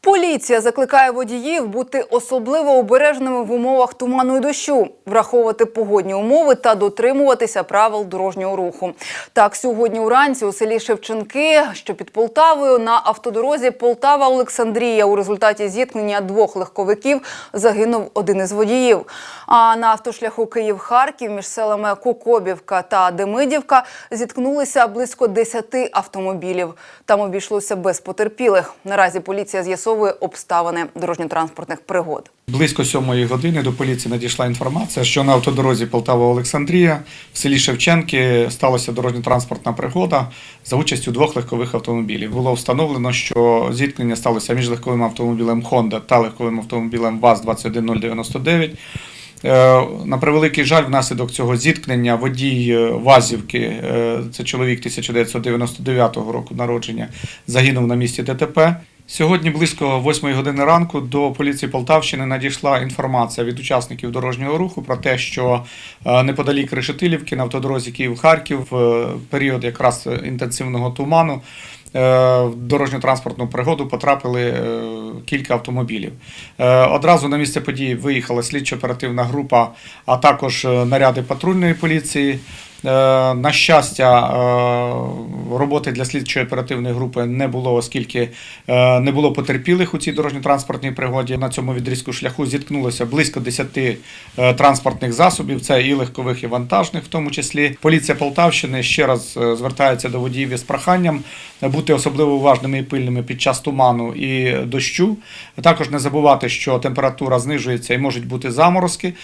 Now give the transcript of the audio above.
Поліція закликає водіїв бути особливо обережними в умовах туману і дощу, враховувати погодні умови та дотримуватися правил дорожнього руху. Так, сьогодні уранці у селі Шевченки, що під Полтавою, на автодорозі Полтава-Олександрія у результаті зіткнення двох легковиків загинув один із водіїв. А на автошляху Київ-Харків між селами Кокобівка та Демидівка зіткнулися близько 10 автомобілів. Там обійшлося без потерпілих. Наразі поліція з'ясовує обставини дорожньо-транспортних пригод. Близько сьомої години до поліції надійшла інформація, що на автодорозі Полтава-Олександрія в селі Шевченки сталася дорожньо-транспортна пригода за участю двох легкових автомобілів. Було встановлено, що зіткнення сталося між легковим автомобілем Honda та легковим автомобілем ВАЗ-21099. Е, На превеликий жаль, внаслідок цього зіткнення водій е, Вазівки, е, це чоловік 1999 року народження, загинув на місці ДТП. Сьогодні близько 8 години ранку до поліції Полтавщини надійшла інформація від учасників дорожнього руху про те, що е, неподалік Решетилівки на автодорозі Київ-Харків в період якраз інтенсивного туману е, в дорожньо-транспортну пригоду потрапили е, кілька автомобілів. Одразу на місце події виїхала слідчо-оперативна група, а також наряди патрульної поліції. Е, На щастя, е, роботи для слідчої оперативної групи не було, оскільки е, не було потерпілих у цій дорожньо-транспортній пригоді. На цьому відрізку шляху зіткнулося близько 10 е, транспортних засобів. Це і легкових, і вантажних, в тому числі. Поліція Полтавщини ще раз звертається до водіїв із проханням бути особливо уважними і пильними під час туману і дощу. Також не забувати, що температура знижується і можуть бути заморозки.